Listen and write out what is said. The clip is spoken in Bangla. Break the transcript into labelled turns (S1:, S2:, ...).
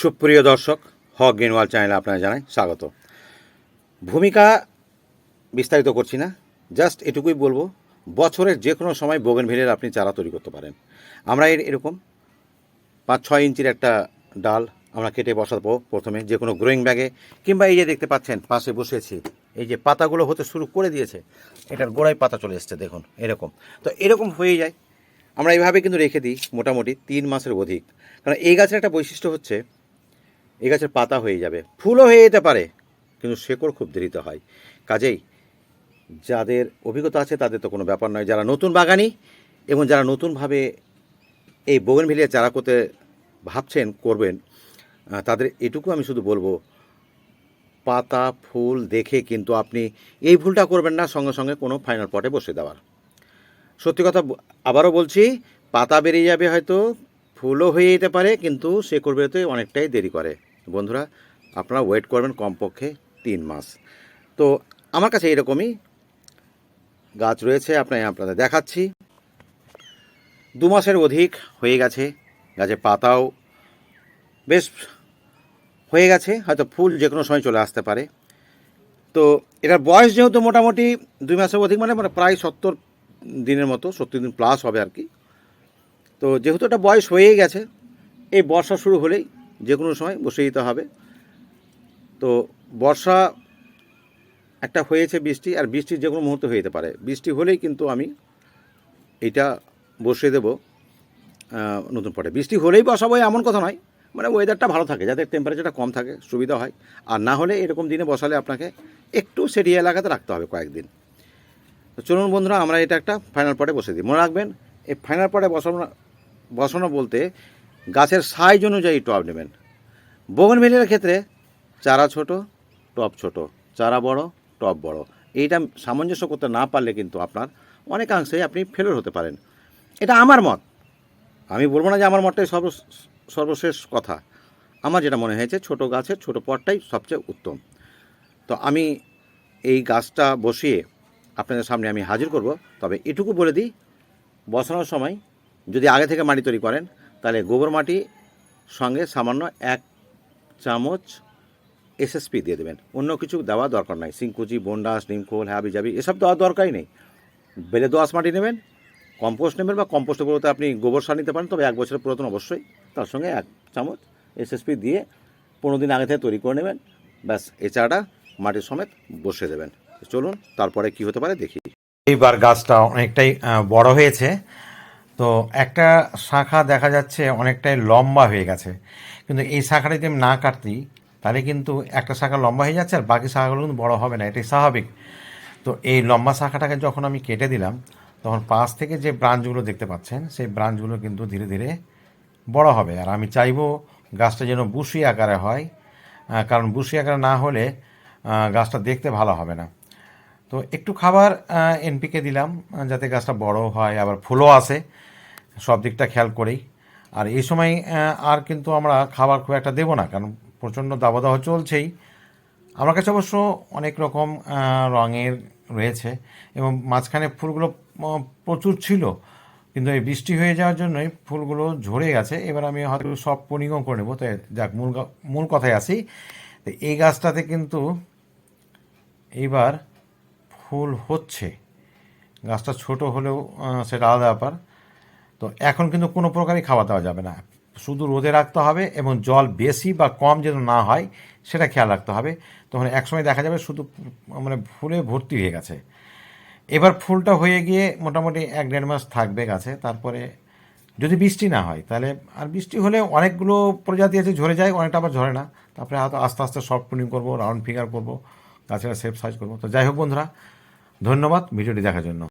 S1: সুপ্রিয় দর্শক, হক গেনওয়াল চ্যানেলে আপনারা জানাই স্বাগত। ভূমিকা বিস্তারিত করছি না, জাস্ট এটুকুই বলব, বছরের যে কোনো সময় বোগেনভিলের আপনি চারা তৈরি করতে পারেন। আমরা এর এরকম পাঁচ ছয় ইঞ্চির একটা ডাল আমরা কেটে বসাবো প্রথমে যে কোনো গ্রোয়িং ব্যাগে কিংবা এই যে দেখতে পাচ্ছেন, পাশে বসেছি, এই যে পাতাগুলো হতে শুরু করে দিয়েছে, এটার গোড়ায় পাতা চলে এসছে, দেখুন, এরকম। তো এরকম হয়ে যায়। আমরা এইভাবে কিন্তু রেখে দিই, মোটামুটি তিন মাসের অধিক। কারণ এই গাছের একটা বৈশিষ্ট্য হচ্ছে এই গাছের পাতা হয়ে যাবে। ফুলও হয়ে যেতে পারে, কিন্তু শেকড় খুব দেরিতে হয়। কাজেই যাদের অভিজ্ঞতা আছে তাদের তো কোনো ব্যাপার নয়। যারা নতুন বাগানি এবং যারা নতুনভাবে এই বোগেনভিলিয়া চারা করতে ভাবছেন, করবেন তাদের এটুকু আমি শুধু বলব, পাতা, ফুল দেখে কিন্তু আপনি এই ভুলটা করবেন না, সঙ্গে সঙ্গে কোনো ফাইনাল পটে বসে দেওয়ার। সত্যি কথা আবারও বলছি, পাতা বেরিয়ে যাবে হয়তো, ফুলও হয়ে যেতে পারে, কিন্তু শেকড় বেরোতে অনেকটাই দেরি করে। বন্ধুরা, আপনারা ওয়েট করবেন কমপক্ষে তিন মাস। তো আমার কাছে এরকমই গাছ রয়েছে আপনার আপনাদের দেখাচ্ছি। দু মাসের অধিক হয়ে গেছে, গাছের পাতাও বেশ হয়ে গেছে, হয়তো ফুল যে কোনো সময় চলে আসতে পারে। তো এটার বয়স যেহেতু মোটামুটি দুই মাসের অধিক মানে মানে প্রায় সত্তর দিনের মতো, সত্তর দিন প্লাস হবে আর কি। তো যেহেতু এটা বয়স হয়েই গেছে, এই বর্ষা শুরু হলেই যে কোনো সময় বসে দিতে হবে। তো বর্ষা একটা হয়েছে বৃষ্টি, আর বৃষ্টি যে কোনো মুহূর্তে হয়ে যেতে পারে। বৃষ্টি হলেই কিন্তু আমি এটা বসিয়ে দেবো নতুন পটে। বৃষ্টি হলেই বসাবো এমন কথা নয় মানে ওয়েদারটা ভালো থাকে, যাতে টেম্পারেচারটা কম থাকে, সুবিধা হয়। আর না হলে এরকম দিনে বসালে আপনাকে একটু সেটি এলাকাতে রাখতে হবে কয়েকদিন। তো চলুন বন্ধুরা, আমরা এটা একটা ফাইনাল পটে বসে দিই। মনে রাখবেন, এই ফাইনাল পটে বসানো বসানো বলতে গাছের সাইজ অনুযায়ী টব নেবেন। বোগনভেলিয়ার ক্ষেত্রে চারা ছোট টব ছোট, চারা বড় টব বড়। এইটা সামঞ্জস্য করতে না পারলে কিন্তু আপনার অনেকাংশেই আপনি ফেলোর হতে পারেন। এটা আমার মত। আমি বলব না যে আমার মতটাই সর্ব, সর্বশেষ কথা। আমার যেটা মনে হয়েছে, ছোট গাছের ছোট পটটাই সবচেয়ে উত্তম। তো আমি এই গাছটা বসিয়ে আপনাদের সামনে আমি হাজির করব। তবে এটুকু বলে দিই, বসানোর সময় যদি আগে থেকে মাটি তৈরি করেন তাহলে গোবর মাটি সঙ্গে সামান্য এক চামচ এসএসপি দিয়ে দেবেন। অন্য কিছু দেওয়া দরকার নাই। সিংকুচি বন্ডাস, নিমখোল, হাবি জাবি, এসব দেওয়ার দরকারই নেই। বেলে দোয়াশ মাটি নেবেন, কম্পোস্ট নেবেন বা কম্পোস্টের বলতে আপনি গোবর সার নিতে পারেন, তবে এক বছরের পুরাতন অবশ্যই। তার সঙ্গে এক চামচ এসএসপি দিয়ে পনেরো দিন আগে থেকে তৈরি করে নেবেন। ব্যাস এই চারাটা মাটির সমেত বসিয়ে দেবেন। চলুন, তারপরে কি হতে পারে দেখি।
S2: এইবার গাছটা অনেকটাই বড় হয়েছে। তো একটা শাখা দেখা যাচ্ছে অনেকটাই লম্বা হয়ে গেছে। কিন্তু এই শাখাটা যদি আমি না কাটতি তাহলে কিন্তু একটা শাখা লম্বা হয়ে যাচ্ছে আর বাকি শাখাগুলো কিন্তু বড়ো হবে না, এটাই স্বাভাবিক। তো এই লম্বা শাখাটাকে যখন আমি কেটে দিলাম, তখন পাশ থেকে যে ব্রাঞ্চগুলো দেখতে পাচ্ছেন, সেই ব্রাঞ্চগুলো কিন্তু ধীরে ধীরে বড় হবে। আর আমি চাইব গাছটা যেন বুশি আকারে হয় কারণ বুশি আকারে না হলে গাছটা দেখতে ভালো হবে না। তো একটু খাবার এনপিকে দিলাম যাতে গাছটা বড় হয়, আবার ফুলও আসে। সব দিকটা খেয়াল করেই। আর এই সময় আর কিন্তু আমরা খাবার খুব একটা দেবো না, কারণ প্রচণ্ড দাবদাহ চলছেই। আমার কাছে অবশ্য অনেক রকম রঙের রয়েছে এবং মাঝখানে ফুলগুলো প্রচুর ছিল, কিন্তু এই বৃষ্টি হয়ে যাওয়ার জন্যই ফুলগুলো ঝরে গেছে। এবার আমি হয়তো সব পনিংও করে নেব, তাই যাক, মূল মূল কথায় আসি। তো এই গাছটাতে কিন্তু এইবার ফুল হচ্ছে। গাছটা ছোট হলেও সেটা আলাদা ব্যাপার। তো এখন কিন্তু কোনো প্রকারই খাওয়া দেওয়া যাবে না। শুধু রোদে রাখতে হবে এবং জল বেশি বা কম যেন না হয়, সেটা খেয়াল রাখতে হবে। তখন একসময় দেখা যাবে শুধু মানে ফুলে ভর্তি হয়ে গেছে। এবার ফুলটা হয়ে গিয়ে মোটামুটি এক দেড় মাস থাকবে গাছে। তারপরে যদি বৃষ্টি না হয়, তাহলে আর বৃষ্টি হলে অনেকগুলো প্রজাতি আছে, ঝরে যায়, অনেকটা আবার ঝরে না। তারপরে হয়তো আস্তে আস্তে শর্ট পুনিং করব, রাউন্ড ফিগার করব, গাছের সেফ সাইজ করব। তো যাই হোক বন্ধুরা, ধন্যবাদ ভিডিওটি দেখার জন্য।